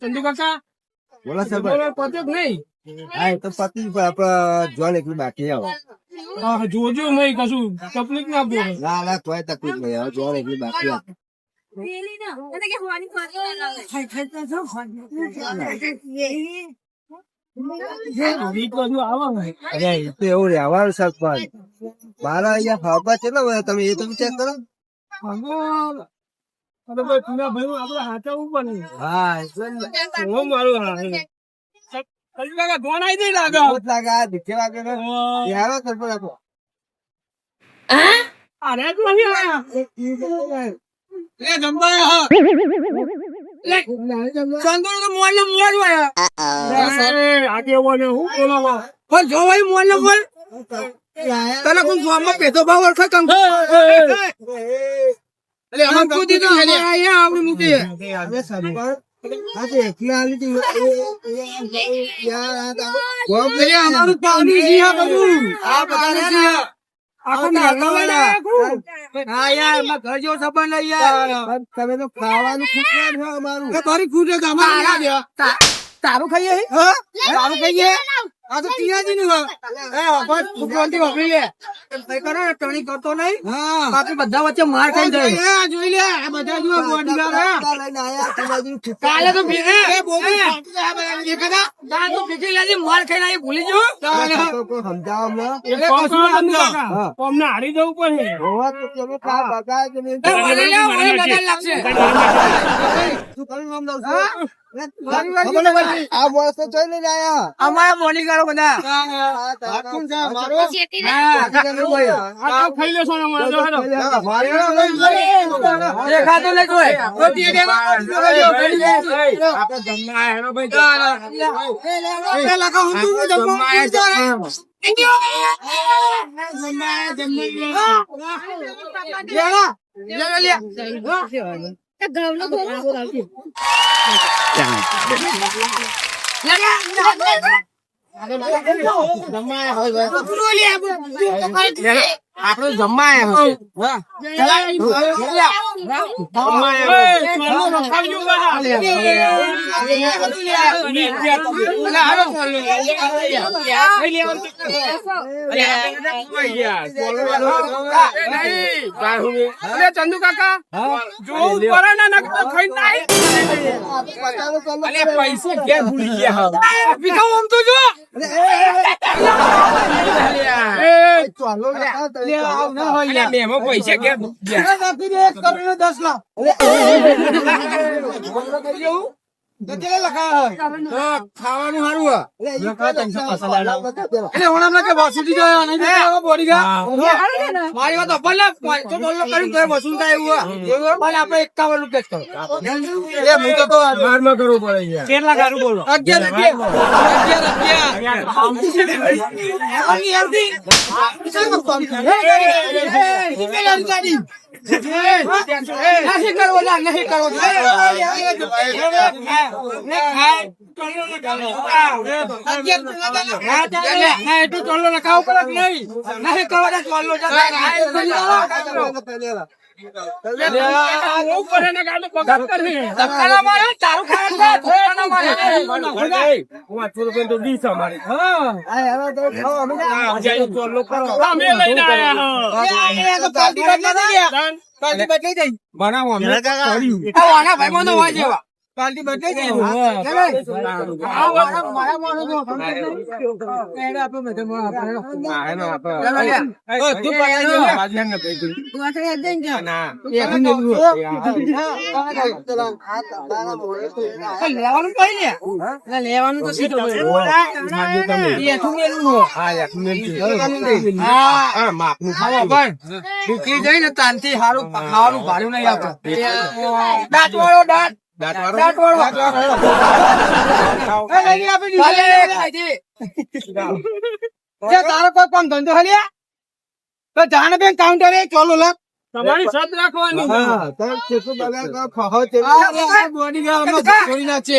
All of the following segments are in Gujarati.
ચંદુ કાકા બોલો સર બોલો પત્યો નહીં. હા તો પતિ જોન એકલું બાકી આવે. હા, જોજો નહીં કશું તકલીફ ના આપજો ના ના તોય તકલીફ નહીં હવે જોન એકલું બાકી આવે. આવો એવું રહેવાનું સરપંચ મારા અહીંયા ફાફા છે ને તમે એ તો વિચાર કરો. અરે ભાઈ પૂરા ભાઈ આપણે હા એટલે જ ને. હું મારું હા ચંદુ કાકા આવી જઈ લાગે લાગે આ લાગે ને. હા. એ હારો સરપંચ આપો અરે તો નહીં આયા. લે. જમવાય હા લે ચંદુ તો મોલ મોલ વાયા અરે આગેવાને હું બોલાવા? પણ જો ભાઈ મોલ મોલ. તને કોણ જોવામાં પેટો ભાવ ઓળખે કંક તમે તો ખાવાનું અમારું એ તારી ખાઈએ હા તારું ખાઈએ આ તો પિયાજી નું એ બસ ભગવાનથી વાપરી લે. કઈ કરો ને ટણી કરતો નહીં. હા. બાકી બધા વચ્ચે માર ખાઈ જાય. આ જોઈ લે આ બધા જો બોડી આ લઈને આયા પિતાજીનું ઠીક કાલે તો ભે એ બોબી દેખાતા દા તો ભેગી લેજી માર ખાઈ લાવી ભૂલી જો સમજાવ એ કશું સમજા હા. અમને હારી જવું પડે? હોવા તો તમે કા બગાય કે નહીં. એ મને લે મને બદલ લાગશે. તું કરી નામ દઉં છું? આ માણસ જોઈ લઈને આયા. અમારા બધા ખાઈ લેશો. દેખાતો નહીં કોઈ. જમવા જમવા આયા છે. જમવા આયા, જમવા આયા. લેવા. લેવા, લે. જમવા આયા હોય ભાઈ. આપણે જમવા ચંદુ કાકા જોવું પડે ને ખાઈ નાઈ પૈસા ઘેર ભૂલી ગયા હવે આમ તો જો ચાલો ને. આ તો લે આવ ના હોય મેમો પૈસા ઘેર ને દસ લાખ. ખાવાનું સારું હોય એટલે ઈ બધા કરવો એટલે કરવો નહીં દેતા બોડી ગયા મારી વાત અપલ ને પાંચસો ડોલર કરી તો વસૂલ છે એવું હોય. પણ આપણે એકાવન રૂપિયા જ કરો એ હું તો તો પડે અગિયાર અગિયાર અગિયાર આની યારથી. પેલા ગાડી. નથી કરવો ના નથી કરવો આ હવે તો ખાઓ અમે ના. બનાવો અમે આ વાના ભાઈ મને હોય જેવા પાર્ટી બદલાઈ જાય લેવાનું કઈ ને? લેવાનું તો સીધો દુખી જાય ને તાનથી સારું ખાવાનું ભાર્યું નહીં આપો દાંત વાળો દાંત. દાંત વાળો એ લઈ આપી દીધું. જે તારો કોઈ કામ ધંધો હલ્યા તો જાણે બેન કાઉન્ટર ચોલો લાગ તમારી સદ રાખવાની. હા, તાર કેટલું બગાડ કરો, ખહો તે. બોડી ગાર્ડ કોઈ ના છે.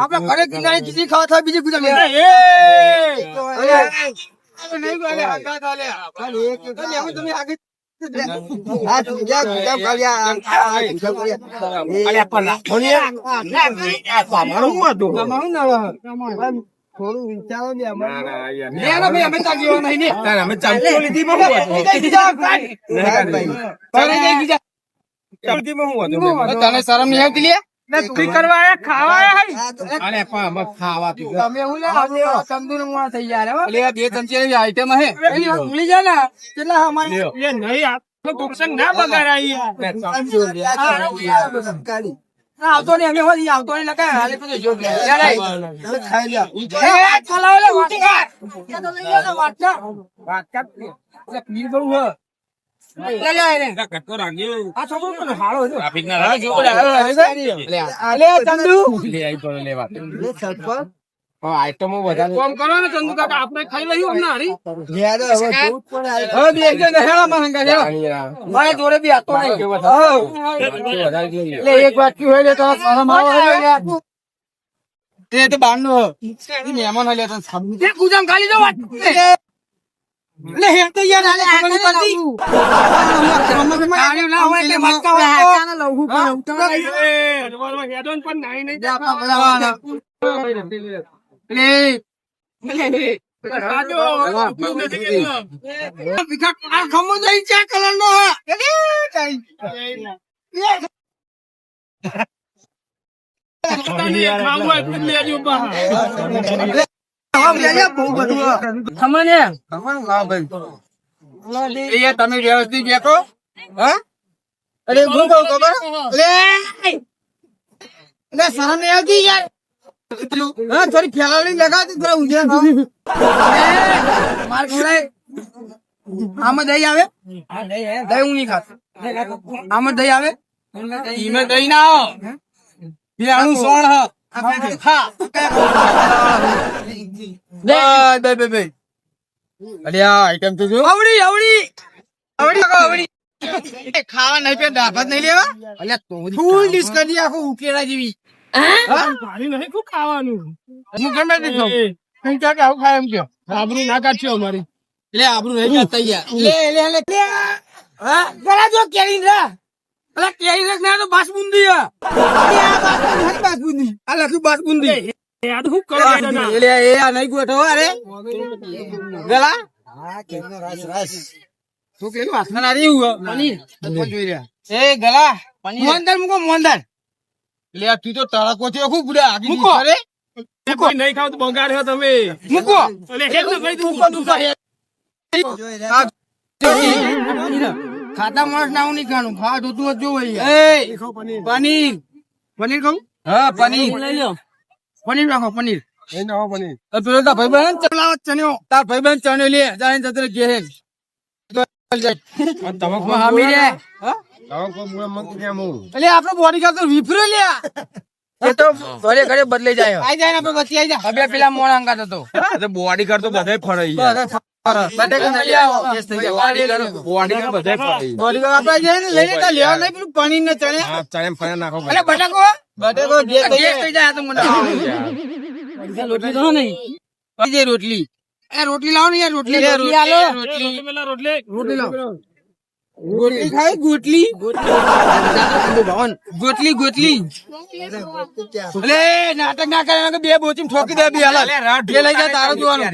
આપડે ઘરે કિનારે ખીચડી ખાવા થાય બીજી ગુજરાત તમે આગળ થોડું વિચારો ને અમે ત્યાં નહીં અમે તને શરમ નહીં આવતી લે તમે ને. આવતો નહીં અમે હોઈ આવતો નહીં લગાય હાલે તો જો ખાઈ લ્યો. એ એ લે વાટકા. યા તો લઈ લો ને વાટકા. વાટકા પીર કરું હે. આઈટમો વધારે કોમ કરો ને ચંદુ કાકા આપણે ખાઈ લઈએ અમને હારી જ મારે જોડે બી આતો નહીં એક વાટકી હોય લે તો તે બાર નો મહેમાન હોય તો ગુજામ ખાલી દો વાત લે હે તો યાર આલે ખબર નહીં પડતી આલ્યું ના હોય એટલે મટકા હોય તો લે આપણા બનાવવાના. લે ભીખા આ ખમો દઈ ચા કલર નો ખમને એ તમે વ્યવસ્થિત બેઠો હા? અરે હું કહું ખબર? લે શરમ નહીં આવતી યાર. હા થોડી ફેલાવી લગાવતી થોડા ઊંધે માર ખવડાય. આમાં દહીં આવે? દહીં હું નહીં ખાતો. આમાં દહીં આવે? ઈમે દહીં ના આવે સોણ હ. ખાવા નહીં પે દાફત નહીં લેવા. અલ્યા ફૂલ ડિશ કરી આખું ઉકેલા જેવી. હું? ગમે તે ખાઉં? કે આવું ખાય એમ કયો? આબરૂ ના કાઢશો અમારી. એટલે આબરું નહીં કાઢતા યાર લે લે લે. લે હા? જરા જો કેરી રા. અલા કેરી રસ ના તો બાસબુંદી હે. અરે આ બાસબુંદી એટલે એ આ નહીં ગોઠો અરે. ગલા? હા, કેમનો રસ, રસ. તું પેલું વાસના ના રહ્યું પનીર. જોઈ રહ્યા. એ ગલા? મોહનદાર મૂકો મોહનદાર એટલે આ તું તો તળકો છે ખૂબ બુડા આગી મૂકો. અરે. નહીં ખાવ તો બગાડ્યો તમે. મૂકો. એટલે હેડ તો કહી દઉં. મૂકો મૂકો. જોઈ રહ્યા. ખાતા માણસ ના હું નહીં ખાવાનું. ખાવા જોતું જ જોવું એ પનીર. પનીર. ખાવું હા પનીર. પનીર નાખો પનીર. પેલો તાર ભાઈબંધ? ચલાવત ચણ્યો. તાર ભાઈબંધ ચણ્યો લે. જાય ને જતો ઘેર તો હા? ગાર્ડ વિફરે લ્યા એ તો ઘરે ઘરે બદલાઈ જાય. આઈ જાય ને આપણે વચ્ચે આઈ જાય હવે પેલા મોણ અંગાત હતો. બોડી કર તો બધા જાય. લેવા. રોટલી જે રોટલી એ રોટલી લાવો ને યાર રોટલી રોટલી રોટલી રોટલી. રોટલી લાવો. ગોટલી ખાય? ગોટલી? ગોટલી. ગોટલી અલે નાટક ના કરે બે બોચી ઠોકી દે બે હાલ. બે લઈ જા તારો જોવાનું.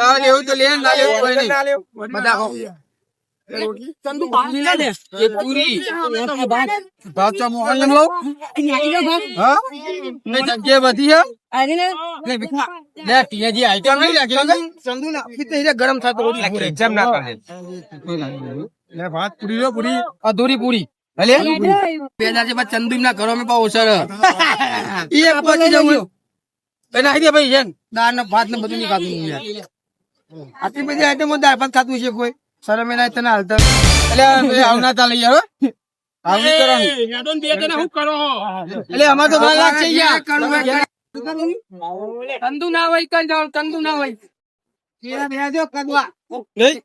તારે લેવું તો લે ના લેવું કોઈ નહીં. બધા ખાઓ. ચંદુ પાણી લે એ પૂરી. ભાત. ચા મોહન લઉં હા? ને જગ્યા બધી હે લે ભીખા લે ટીયાજી આઈટમ નહીં રાખી ચંદુ ના ગરમ થતો એક્ઝામ ના કરે લે વાત પૂરી લો પૂરી. અધૂરી પૂરી. ભલે. બે હજાર છે બાદ ચંદુ ના ઘરો મેં પાછો ઓસર એ પછી જવું એ નાખી દે ભાઈ છે દાળ ને ભાત ને બધું નહીં ખાતું આટલી બધી આઈટમો દાળ ભાત ખાતું છે કોઈ? શરમ એના તને હાલતા. એટલે ચાલે યાર આવું. કરવાનું બે જણા શું કરો? એટલે અમારે તો ભાઈ લાગશે યાર. ચંદુ ના હોય કઈ જાવ ચંદુ ના હોય. કદવા. નહીં.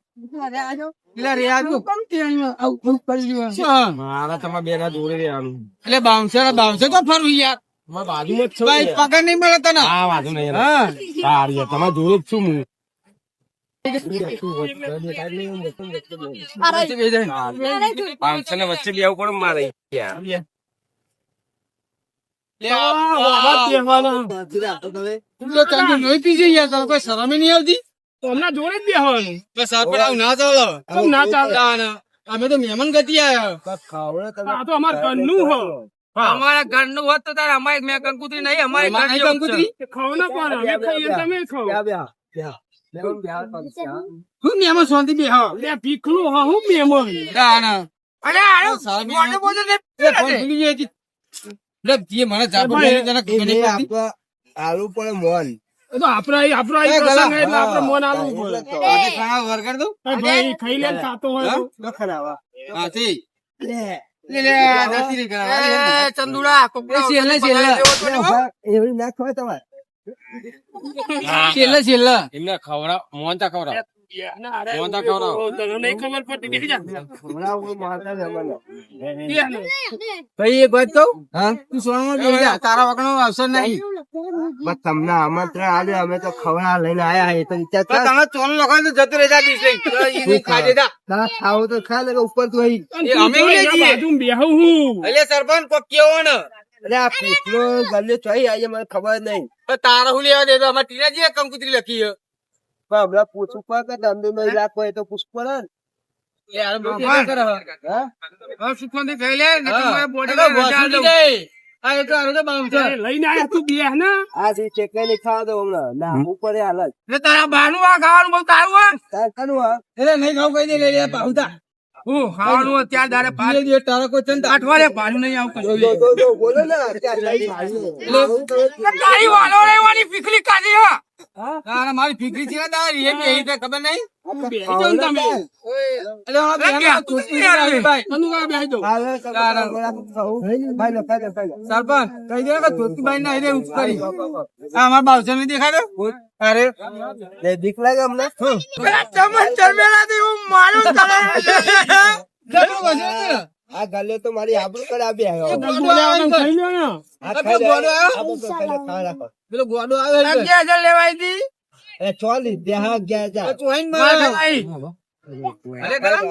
પાંચસો ને વચ્ચે બેવું પડે મારે કોઈ શરમ નહીં આવતી? તો હમણાં જોડે જ બેહવાનું. બસ સરપંચ આવું ના ચાલો. આવું ના ચાલે અમે તો મહેમાન ગતિ આયા. તમે. આ તો અમાર ઘરનું હો. અમારા ઘરનું હોત તો તારે અમારી મેં કંકુતરી નહીં અમારી કંકુતરી? ખાવ ના પણ અમે ખાઈએ તમે ખાવ. શું મહેમાન શાંતિ બે હા લે પીખલું હા હું મેમો તાને. અરે આનો મોટો મોટો ને ભૂલી જાય લે, જે મને જાપો તને આલુ પડે મોન. તો આપણા આપણા. પ્રસંગ એટલે આપણે મોન આલવું પડે. આજે ખાવા વરગાડ દઉં? ભાઈ ખાઈ લે ખાતો હોય તો. હાથી. લે. ખવડાવ મોહનતા ખવડાવ ના, અરે, મોહનતા ખવડાવ. ભાઈ એક વાત કહું? તું તારા વગરનો અવસર નહીં. બસ તમને આમંત્રણ આજે અમે તો ખવડા લઈને આયા એ તો વિચાર. તમે ચોલ લખાય તો જતું રહેતા. તારા ખાવ તો ખા લે ઉપર તો અમે. બેહું હું. એટલે સરપંચ કોક કેવો ને. અરે આ પીપળો ગલ્લે ચોઈ મને ખબર નહીં. તારા હું લેવા દેતો અમારે ટીનાજી કંકુતરી લખી. પણ હમણાં પૂછવું પડે કે ધંધો નો ઇલાકો હોય તો પૂછવું પડે ને. એ એ નહીં તારા બાનું આ ખાવાનું બહુ તારું હે? તાર હા. એટલે નહીં ખાવ કહી દે લઈ લે પાહુતા. હું ખાવાનું તારે નહીં આવું. જો જો જો બોલો ને. તારી વાલો રહેવાની ફીકરી કાઢી હો. તારે મારી ફીકરી છે તારી? એવી રીતે ખબર નહીં? બેહી બેહી તારા-. સરપંચ કઈ દે કે ધોતીભાઈ ના એને અરે લે, બીક લાગે અમને પેલા ચમન ચરમેલાથી હું મારું તને આ ગલ્લે તો મારી આબરૂ કરે આ આયો આવ્યો. પેલો ગોડો આવે છે. અગિયાર હજાર લેવાય હતી. એ ચોલી, બે હા, અગિયાર હજાર. તો ચોઈન મારે. અરે ગરમ.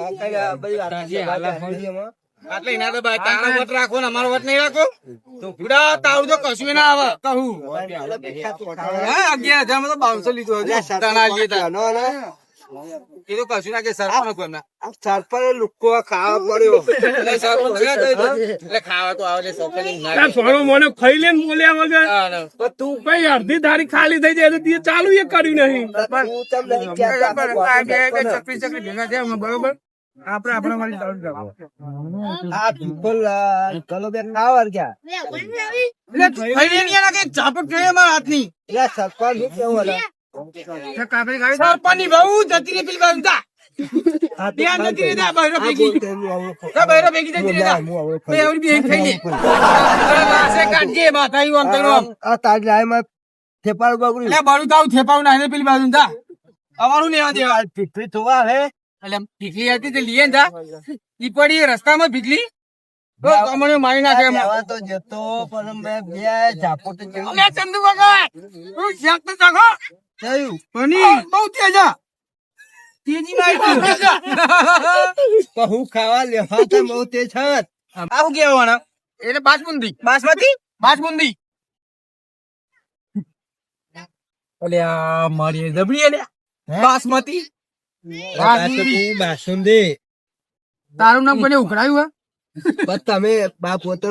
આટલે એના તો ભાઈ તારો વટ રાખો ને અમારો વટ નહીં રાખો તો તારું તો કશું ના આવે કહું એટલે બેઠા ખાવા. હા અગિયાર હજારમાં તો બાવસો લીધો હતો તાના આલીએ તાર. નો, નો. એ તો કશું ના કે સરપંચ કોઈ એમના. સરપંચ લુક્કો ખાવા પડ્યો એટલે સરપંચ ના કહી દો. એટલે ખાવા તો આવે એટલે સરપંચ ના આ કહે. સોનો મોને ખાઈ લે બોલ્યા વગર તું કઈ અડધી તારીખ ખાલી થઈ જાય તો ચાલુ એ કર્યું નહીં ચકરી ચકરી ભેગા થયા બરોબર આપણે આપણે મારી ચાલુ રાખો. આ પીપલ ગલો બે ખાવા ગયા એટલે ખાઈ લે ને યાર, આ કંઈક ઝાપટ થઈ અમારા હાથની. એટલે સરપંચનું કેવું બહુ જતી પેલી બાજુ તા. આ તો ત્યાં જતી રે તા, ગઈ. બહેરો ભેગી. બોલતે હું આવું ખાઉં. તા બહેરો ભેગી જતી રહી તા. હું આવું બે આવડી બે ખાઈ લે. અરે કાઢજે, માથા આમ તેનું આમ. આ તારી લાઈમાં થેપાડું બગડ્યું. એટલે બળું તાવ થેપાવું ના પેલી બાજુ તા. અમારું લેવા દેવા આ પીઠી હે એટલે ભીખલી હતી તે લીએ ઈ પડી રસ્તામાં ભીખલી? તો મારી નાખે તો જતો પણ મેં બે ઝાપટ જેવું. અલે ચંદુ કાકા, તું શાક તો ચાખો. થયું બની. બહુ તેજ. તો હું ખાવા લેવા તો બહુ તે છે જ. આ શું કહેવાના? એટલે બાસમુંદી. બાસમતી? બાસમુંદી. અલે મારી જબડી બાસમતી. બાસુંદી. તારું નામ કોને ઉઘડાયું હે? બસ તમે બા પોતે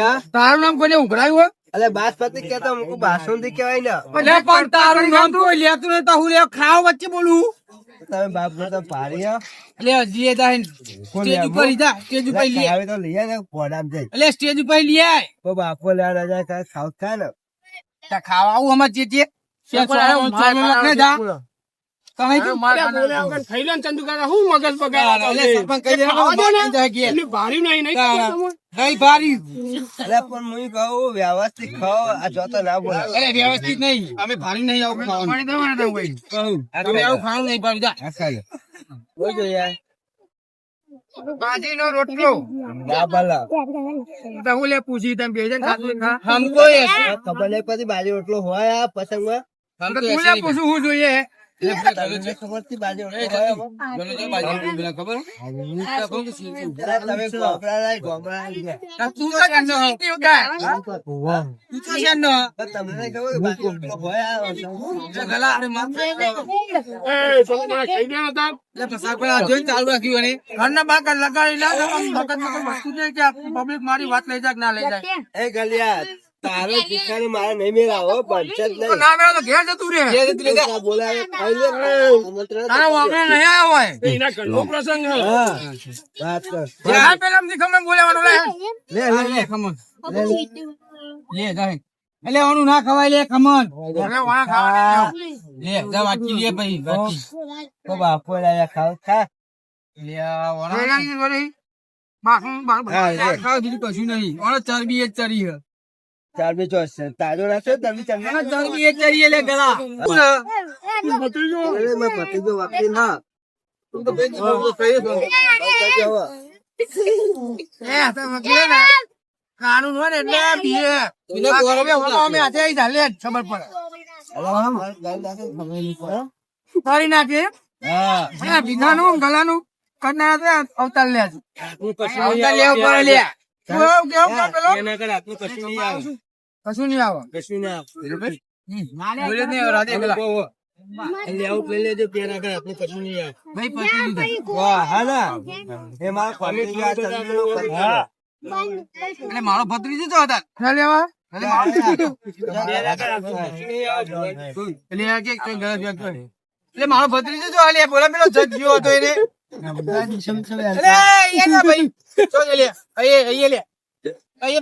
હા? તારું નામ કોને ઉઘડાયું હે? અલે બાસપતિ કેતા મુકુ બાસુંદી કહેવાય ને. અલે પણ તારું નામ તો લેતું ને તો લે ખાવ વચ્ચે બોલું. તમે બાપ પોતે હા? એટલે હજી એ તારે સ્ટેજ ઉપર લીધા સ્ટેજ ઉપર લઈ આવે તો લઈ આવે પોડામ જઈ. એટલે સ્ટેજ ઉપર લઈ આય. તો બાપો લેવા રાજા કા ખાવ થાય ને. તા ખાવા આવું અમાર જે જે. સે પર આવ્યો, મારા લખને જા. તમે કેમ બોલ્યા વગર? ખાઈ લે ચંદુ કાકા હું મગજ બગાડ્યા એટલે સરપંચ કહી દેવાનું, ખાવા દો ને. બાકી જાય કે. એટલી ભારી નહીં નહીં ના, ખબર તમને? નહીં ભારી. અરે પણ હું કહું વ્યવસ્થિત ખાઓ આ જોતો ના બોલાવો અરે વ્યવસ્થિત નહીં. અમે ભારી નહીં આવું ખાવાનું. કહું. તમે આવું ખાવાનું નહીં ભારી જા. બોલ જો યાર. બાજીનો રોટલો. ના ભલા. તો હું લે પૂછી તમે બે જણ ખાતું ખા. હમકો ખબર નહીં પછી બાજી રોટલો હોય આ પતંગમાં? તો તું લે પૂછું હું જોઈએ? ચાલુ રાખ્યું બાકર લગાડી પબ્લિક મારી વાત લઈ જાય ના લઈ જાય. એ ગલિયા તારે દીકરાને મારે નહીં મેળાવો પંચાયત નહીં. ના મેળો તો ઘેર જતું રે આ બોલાવે ખાઈ લે આમંત્રણ તારા વાપરે નહીં આવ્યો. હોય એના ઘરનો પ્રસંગ. હા. વાત કર. જ્યાં પેલા એમથી ખમણ બોલાવાનું લે લે લે. લે ખમણ. લે જાય એટલે ઓનું ના ખવાય લે કમન હવે વાણા ખાવા લે જા વાકી લે પછી વાકી તો બાપો લાયા ખાવ ખા. લે આ વાણા. ની વળી બાકી બાકી હા, લે. ખાવ બીજું કશું નહીં. ઓનો ચરબી એ ચરી હે. ચાર બે ચોસ છે તાજો નાખશો તમે ચાર ઓનો ચરબી એક ચરી લે ગળા ભત્રીજો, અરે મેં પતિ તો વાપરી ના તું તો બેન દો આવતા જવા. એ તો મગલે ને કાનૂન હોય ને એટલે બીએ બીને ગોરમે હોનો અમે હાથે આવી ધાલે ખબર પડે મારે ગાળ નાખે ખબર નહીં પડે. કરી નાખે હા એ બીજાનું ગલાનું કરનાર તો અવતાર લે છે. અવતાર લેવો પડે લે કશું નહીં આવે. કશું નહીં આવે. બોલે જ લેવું પેલે. કશું નહીં આવે. ભાઈ વાહ હા ના. એ મારા ખોટી આ ચંદ્રનો હા. એટલે મારો ભત્રીજો તો હતા. ના લેવા એટલે મારો ભત્રીજો તો હાલે. પેલો જજ ગયો હતો એને.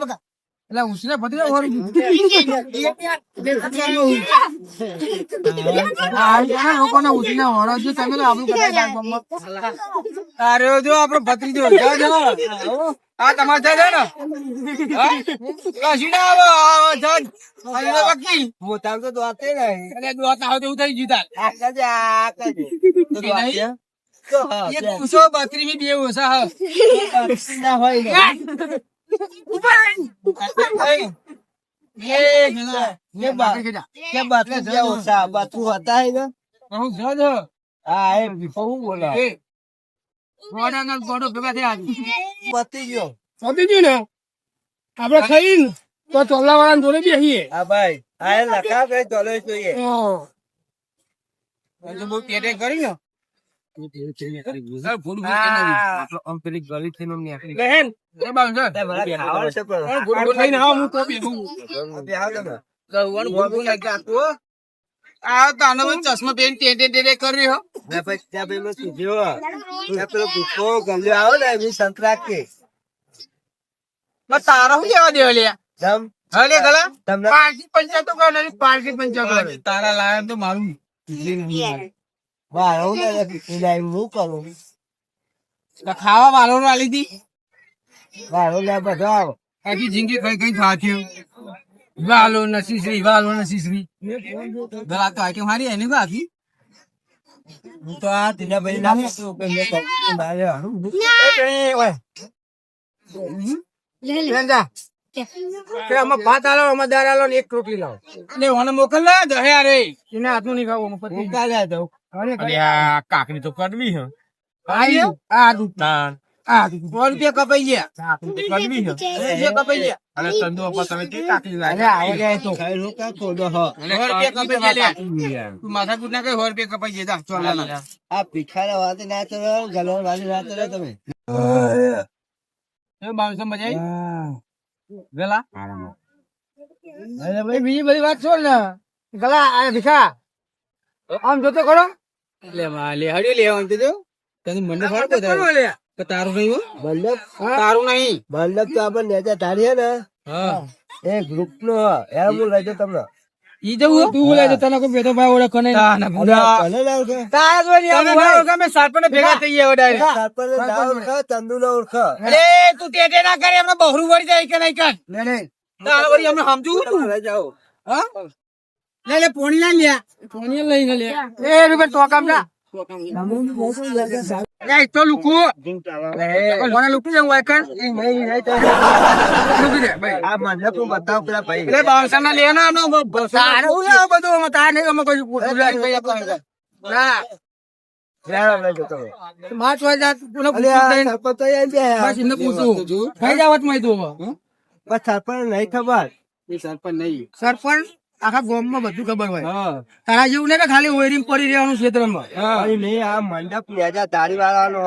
તો. અરે જો આપણો ભત્રીજો આ તમારે થાય છે ને હા? કશું ના આવો તો વકીલ મોટા દોતે નહીં એવું થઈ ગયું તાર. એક બે. ઉસો બત્રી બી ઓછા. હ. ના હોય ને? આપડે ખાઈને તો ચોલા વાળા જોડે બેસીએ હા ભાઈ. હા કે ડોલર જોઈએ પેટે કરી ને. ચશ્મા પહેરીને કર્યો આવે ને સંતરા કે તારો શું લેવા દેવા લે જમ. ગલા. તમને પારકી પંચા તો કરે નહીં પારકી પંચા કરે તારા લાયા તો મારું હું કરું? ખાવા વાલો વાલી દી. મારો ને બધો આવો. આખી જિંદગી કઈ કઈ ખાથ્યું વાલો નસી શ્રી વાલો નસી ગલા તો આકે મારી એને બાકી. હું તો આ તીના ભાઈ ના. કહેતો કે મેં કહ્યું મારે હારું. જા. કે. આમાં ભાત આલો આમાં દાળ આલો ને એક રોટલી લાવો. એટલે ઓને મોકલ લે દહે અરે એને હાથનું નહીં ખાવું હું કાલે દઉં આ કાકની તો કરવી હે. આ આ દૂધ. તાન. આ રૂપિયા કપાઈ ગયા. કરવી હે. કપાઈ ગયા. અને બાપા તમે કે કાકની અરે લાગે તો. રૂપિયા કપાઈ ગયા. તું માથાકૂટ ના કઈ રૂપિયા કપાઈ ગયા? ચોલા આ ભિખારા વાત ના કરો ગલવા વાત ના કરો તમે. એ બાવીસો મજા આવી ગલા? અરે ભાઈ બીજી બધી વાત છોડ ને. ગલા આ ભીખા. આમ જોતો ખરો? લે માં લે હડ્યો લે આમ તને મને ફળ બતાવ્યો. તો તારું નહીં હો? બલ્લભ તારું નહીં. બલ્લભ તો આપણે નેતા તારી હે ને? હા. એ ગ્રુપ નો એમ એ હું લઈ જાઉં તમને. ઈ જવું તું બોલે તને કોઈ ભેદો ભાઈ ઓળખો નહીં. ભલે ના ઓળખે. તારા જોઈ નહીં આવું હોય. અમે સરપંચને ભેગા થઈ ગયા direct. સરપંચને ના ઓળખે, ચંદુને ઓળખે. અરે તું ટેટે ના કરે એમને બહરું વળી જાય કે નહીં કર? લે, લે. તારા વળી અમને સમજુ તું જાઓ. હા. લે લે પોણી ના લ્યા પોણી લઈને લ્યા એ રૂપિયા તો લુકુ કોને લુકુ જવું હોય કર લુકી દે ભાઈ. આ મને પણ બતાવો પેલા ભાઈ? એટલે બાવસા ના લે ના તારે હું બધું અમે તારે નહીં અમે કોઈ ના લઈ જાત પૂછું સરપંચ તો જાવતમાં તું બસ સરપંચ નહીં ખબર. સરપંચ? આખા ગામમાં બધું ખબર હોય. તારા જેવું ને ખાલી ઓયરિંગ પડી રહેવાનું ક્ષેત્રમાં નહીં આ મંડપ લેજા તારી વાળાનો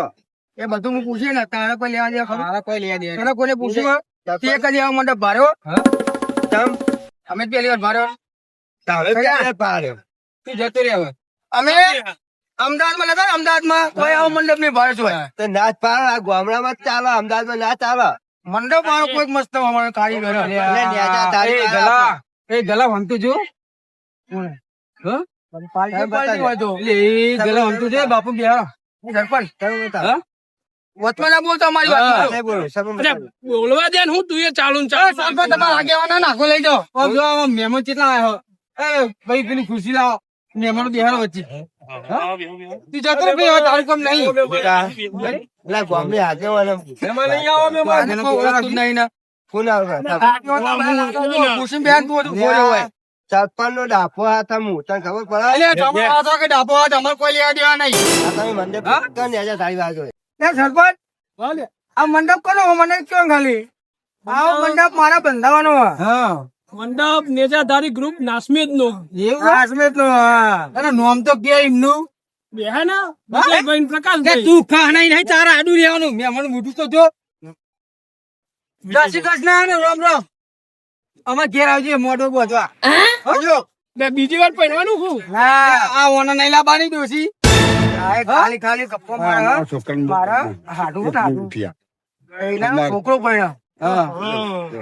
એ બધું હું પૂછે ને તારા કોઈ લેવા દેવા ખબર કોઈ લેવા દેવા તને કોને પૂછ્યું તે કદી આવા મંડપ ભાર્યો? તમ? અમે પેલી પહેલી વાર ભાર્યો. તારે ક્યારે પાડ્યો? તું જતો રહે હવે. અમે અમદાવાદમાં નતા ને, અમદાવાદમાં કોઈ આવો મંડપ નહીં ભર્યો તો નાચ પાડો આ ગામડામાં જ અમદાવાદમાં ના ચાલે. મંડપ વાળો કોઈક મસ્ત અમારો કારીગર. તારી એ ગલા વંતુ જો. હા? પાર્ટી પાર્ટી હોય તો. લે, એ ગલા વંતુ જો બાપુ બે સરપંચ? વચમાં ના બોલતો અમારી વાત. બોલવા દે હું તું ચાલુ ને ચાલુ સરપંચ તમારા આગેવાના નાખો લઈ જાઓ. મહેમાન કેટલા આવ્યા એ ભાઈ પેલી ખુશી લાવો. મહેમાનો બેહારો વચ્ચે. હા? તું જતો રે ભાઈ તારું કામ નહીં. આગેવાનો નહીં ને. ફોન આવે. સરપંચ નો. તને ખબર પડે? કે અમારે કોઈ લેવા દેવા નહીં. તમે મંડપ તારી સરપંચ આ મંડપ કોનો મને ક્યાં ખાલી? આવો મંડપ? મારા બંધાવાનો હા. મંડપ નેજાધારી ગ્રુપ નાસમેદ નો એવું? કાશ્મીર નો અરે નોમ તો કે એમનું. બે ના? પ્રકાશ તું ખા નહીં નહીં તારા આડું રહેવાનું. મેં મને મોટું તો જો. રામ રામ. અમે ઘેર આવજે મોઢો બોધવા હજો. બે બીજી વાર પહેરવાનું હું? ના આ ઓના નહીં લાવવાની દોશી ખાલી ખાલી ગપ્પો મારા મારા હાડું હાડું એના છોકરો પડ્યો.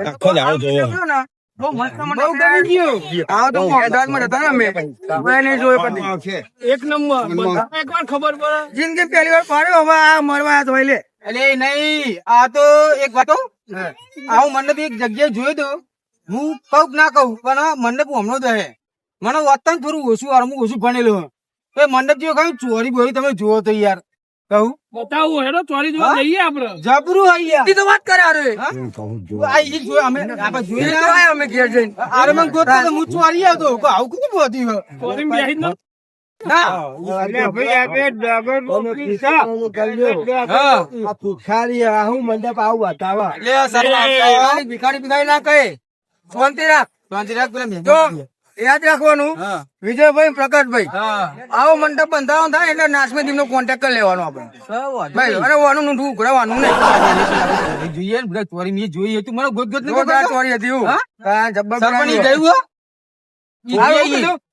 આખો દાડો જોયો. ને. એક નંબર. એક વાર ખબર પડે. જિંદગી પહેલી વાર પાડ્યો હવે આ મરવા આયા તો એટલે નહીં આ તો એક વાતો. આવું મંડપ એક જગ્યાએ જોયો તો હું કહું ના કહું પણ મંડપ હમણો જ હે. મને વતન થોડું ઓછું વાર હું ઓછું ભણેલો એ મંડપ જેવું કઈ ચોરી બોરી તમે જુઓ તો યાર. કહું? બતાવું હેડો ચોરી જોવા જઈએ આપડે જબરું હઈ યાર. તો વાત કરે અરે આ ઈ જોયો અમે આપણે અમે ઘેર જઈને. અરે મને હું. ચોરી આવતો આવું કું બોતી ચોરી બેહી ન યાદ રાખવાનું. વિજયભાઈ પ્રકાશભાઈ આવો મંડપ બંધાવો થાય એટલે નાસમેદી નો કોન્ટેક્ટ કરી લેવાનો આપણે. ભાઈ અરે વાનું નું ઉઘરાવાનું નહીં. જોઈએ ને ચોરી મેં જોઈ હતી. મને ગોત ગોત ચોરી હતી ગયું.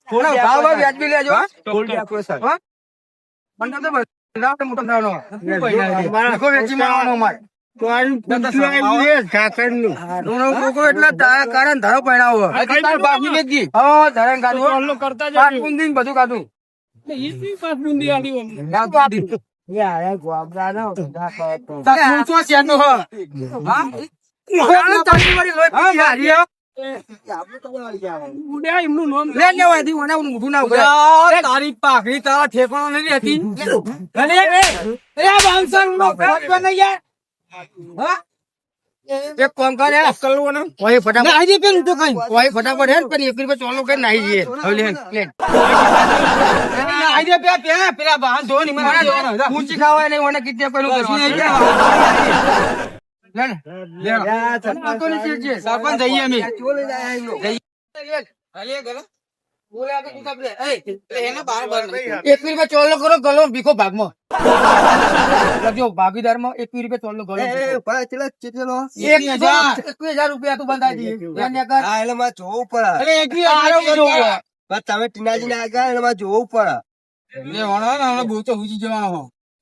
થોડા ભાવ ભાવ વ્યાજબી લેજો હા? ફૂલ ડેકોરેશન હા? મંડપ તો બંધાવો મોટો થવાનો. ભીખો વેચી મારવાનો ને બધું કાઢું. તાર હ? હા? હે? મોઢું ના ઉઘરાય. તારી પાઘડી તારા ઠેકાણો નથી રહેતી. અરે, એ બાંસણનો પેટ બને યાર. હા? એક કર. ફટાફટ. ફટાફટ હે રૂપિયા ચોલો કઈ નાહી જઈએ. હવે લે, લે. નાહી પે, પે, પેલા બહાર ધો ની મને દેવાનો. ઊંચી નહીં, ઓને કીધે પેલું એકવીસ રૂપિયા ચોલ્લો કરો ગલો ભીખો ભાગમાં. જો ભાગીદારમાં એકવી રૂપિયા ચોલ્લો ગલો એ, એ, ભાઈ, ચેલા ચેતેલો? એક હજાર. રૂપિયા તું એટલે જોવું પડે. તમે ટીનાજી ના આગળ જોવું પડે.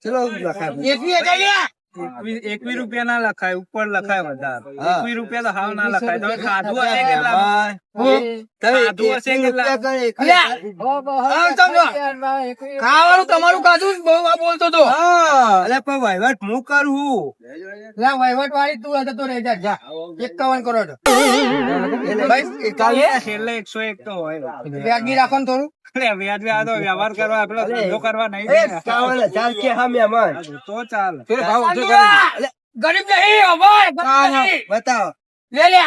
ચલો લખાય. હજાર એકવીસ રૂપિયા ના લખાય ઉપર લખાય વધારે. એકવી એકવીસ રૂપિયા તો હાવ ના લખાય. તમે ખાધું હશે કેટલા ખાવાનું તમારું કાઢું બહુ બોલતો તો. પણ વહીવટ હું કરું? વહીવટ વાળી તું હતો તો રહી જા. જા એકાવન કરોડ છેલ્લે એકસો એક તો હોય. વ્યાજબી રાખો ને થોડું. અરે વ્યાજ વ્યાજ તો વ્યવહાર કરવા આપડે ધંધો કરવા નહીં ને. કે હા મહેમાન. તો ચાલ. ગરીબ નહીં બતાવો. લે લે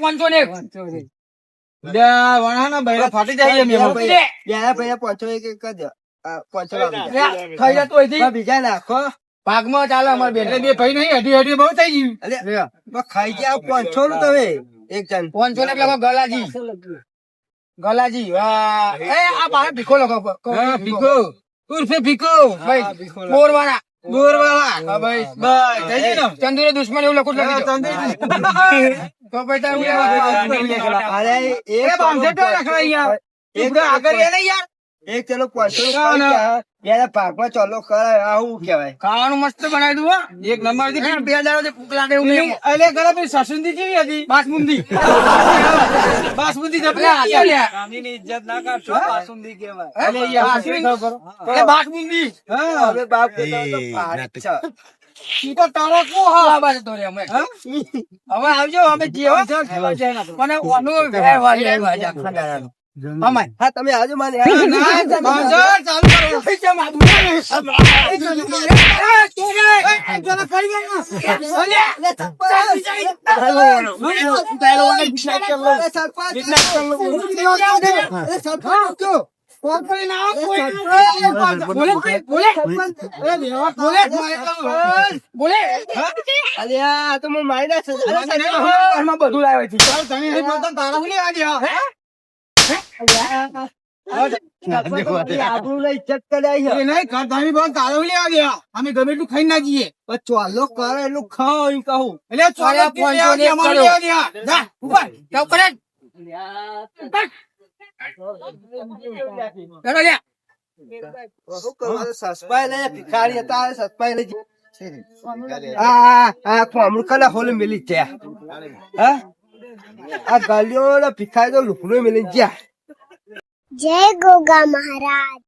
પાંચસો ને એક. ફાટી જાય બે લે. પહેલા પહેલા એક એક જ. આ પાંચસો લાવી દે. લે, ખાઈ જતો હોય પણ બીજા નાખો. ભાગમાં ચાલે અમારે બેન બે ભાઈ નહીં હટી હટી બહુ થઈ ગયું. ખાઈ ગયા પાંચસો નું તમે. એક જણ. પાંચસો ને એક ગલાજી. ગલાજી વાહ. એ આ બાર ભીખો લખો ભીખો. ઉર્ફે ભીખો. ભાઈ બોરવાળા. બોરવાળા. ભાઈ ને? ચંદુરે દુશ્મન એવું લખું લખી દો. તો પછી તમે અરે એક બાંધે તો લખાય યાર એક આગળ એ નહીં યાર. એક ચલો પાંચસો નું ના, ખાઈ ના. ગયા બેના ભાગમાં ચાલો કરાય. આવું કેવાય ખાવાનું મસ્ત બનાવી દઉં એક નંબરથી બે દાડો ભૂખ લાગે એવું નહીં એટલે સસુંદી કેવી હતી? બાસમુંદી બાસમુંદી જપલા ઇજ્જત ના કરશો બાસુંદી કહેવાય. અલે યાર. એ બાસમુંદી હા હવે બાપ કહેતા તો ભારે જ છે. ઈ તો તારો કો હા બાજુ દોરે અમે હવે આવજો અમે જે મને ઓનું વ્યવહાર લેવા જા ખંડારાનો અમાય હા તમે આવજો મારે ના ચાલુ કરો પૈસા માં બોલે અલ્યા તો હું? મારી નાખશે. ઘરમાં બધું લાવે છે. તારા હું લેવા હે? આપણું લઈ ઇજ્જત કરાય છે. એ નહીં ઘર તમે બોલ તારા હું લેવા દેવા અમે ગમે એટલું ખાઈ ના જઈએ. ચાલો કરે એટલું ખાઓ એમ કહું. એટલે આ ગાલીઓ ભિખારી તો લુકડું મિલી ગયા જય ગોગા મહારાજ.